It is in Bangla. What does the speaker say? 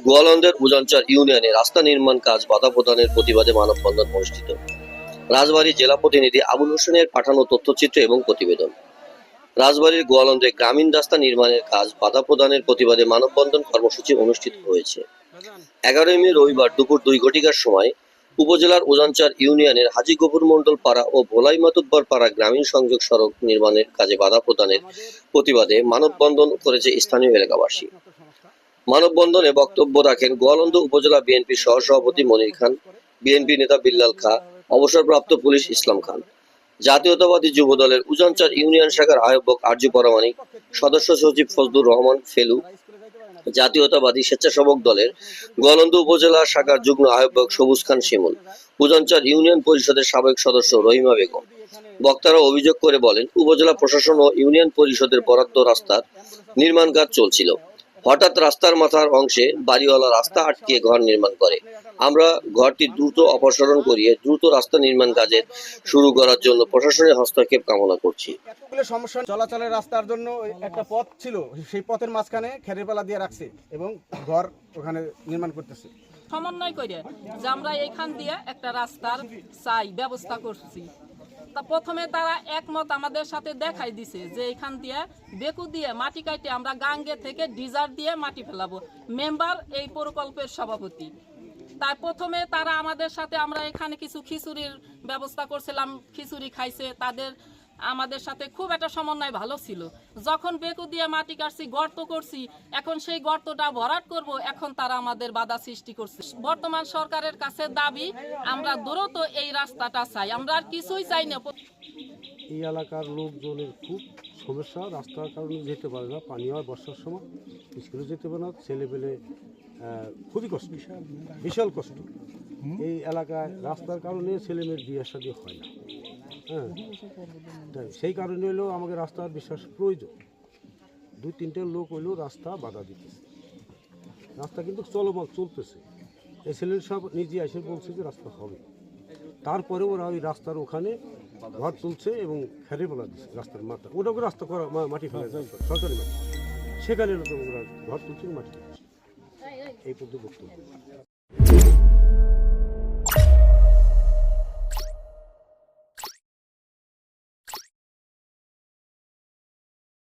গোয়ালন্দের উজানচার ইউনিয়নে রাস্তা নির্মাণ কাজ বাধা প্রদানের প্রতিবাদে মানববন্ধন অনুষ্ঠিত। রাজবাড়ী জেলা প্রতিনিধি আবুল হোসেনের পাঠানো তথ্যচিত্র এবং প্রতিবেদন। রাজবাড়ীর গোয়ালন্দে গ্রামীণ রাস্তা নির্মাণের কাজ বাধা প্রদানের প্রতিবাদে মানববন্ধন কর্মসূচি অনুষ্ঠিত হয়েছে। এগারোই মে রবিবার দুপুর দুই ঘটিকার সময় উপজেলার উজানচার ইউনিয়নের হাজি গফুর মন্ডল পাড়া ও ভোলাই মাতুব্বর পাড়া গ্রামীণ সংযোগ সড়ক নির্মাণের কাজে বাধা প্রদানের প্রতিবাদে মানববন্ধন করেছে স্থানীয় এলাকাবাসী। মানববন্ধনে বক্তব্য রাখেন গোয়ালন্দ উপজেলা বিএনপির সহসভাপতি মনির খান, বিএনপি নেতা বিল্লাল খা, অবসরপ্রাপ্ত পুলিশ ইসলাম খান। জাতীয়তাবাদী যুব দলের উজানচার ইউনিয়ন শাখার আহ্বায়ক আরজু পরামানিক সদস্য সচিব ফজলুর রহমান ফেলু, জাতীয়তাবাদী স্বেচ্ছাসেবক দলের গোয়ালন্দ উপজেলা শাখার যুগ্ম আহ্বায়ক সবুজ খান শিমুল উজানচার ইউনিয়ন পরিষদের সাবেক সদস্য রহিমা বেগম। বক্তারা অভিযোগ করে বলেন, উপজেলা প্রশাসন ও ইউনিয়ন পরিষদের বরাদ্দ রাস্তার নির্মাণ কাজ চলছিল। হঠাৎ রাস্তার মাথার অংশে বাড়িওয়ালা রাস্তা আটকিয়ে ঘর নির্মাণ করে। আমরা ঘরটি দ্রুত অপসারণ করিয়ে দ্রুত রাস্তা নির্মাণ কাজের শুরু করার জন্য প্রশাসনের হস্তক্ষেপ কামনা করছি। সমস্যা চলাচলের রাস্তার জন্য একটা পথ ছিল সেই পথের মাঝখানে খেরের পালা দিয়ে রাখছে এবং ঘর ওখানে নির্মাণ করতেছে। সমন্বয় করে যে আমরা এইখান দিয়ে একটা রাস্তার চাই ব্যবস্থা করছি। প্রথমে তারা একমত আমাদের সাথে দেখাই দিছে যে এখান দিয়ে বেকু দিয়ে মাটি কাটে আমরা গাঙ্গে থেকে ডিজার দিয়ে মাটি ফেলাবো। মেম্বার এই প্রকল্পের সভাপতি। তাই প্রথমে তারা আমাদের সাথে আমরা এখানে কিছু খিচুড়ির ব্যবস্থা করছিলাম, খিচুড়ি খাইছে, তাদের আমাদের সাথে খুব একটা সমন্বয় ভালো ছিল। যখন বেকু দিয়ে মাটি কাটছি গর্ত করছি এখন সেই গর্তটা ভরাট করব এখন তারা আমাদের বাধা সৃষ্টি করছে। বর্তমান সরকারের কাছে দাবি আমরা দ্রুত এই রাস্তাটা চাই। আমরা আর কিছুই চাই না। এই এলাকার লোকজনের খুব সমস্যা। রাস্তার কারণে যেতে পারে না। পানি হয় বর্ষার সময় স্কুলে যেতে পারে না। ছেলেপেলে খুবই কষ্ট বিশাল কষ্ট। এই এলাকায় রাস্তার কারণে ছেলেমেয়ের বিয়ে শাদী হয় না। হ্যাঁ। সেই কারণে হলেও আমাকে রাস্তার বিশ্বাস প্রয়োজন। দুই তিনটে লোক হইলেও রাস্তা বাধা দিতেছে। রাস্তা কিন্তু চলমান চলতেছে। এই ছেলের সব নিজে এসে বলছে যে রাস্তা হবে। তারপরে ওরা ওই রাস্তার ওখানে ঘর তুলছে এবং খেরে বলা দিচ্ছে রাস্তার মাথা। ওটা ওকে রাস্তা করা মা- মাটি ফেলা যায় সরকারি মাটি। সেখানে ওরা ঘর তুলছে মাটি এই পর্যন্ত বক্তব্য।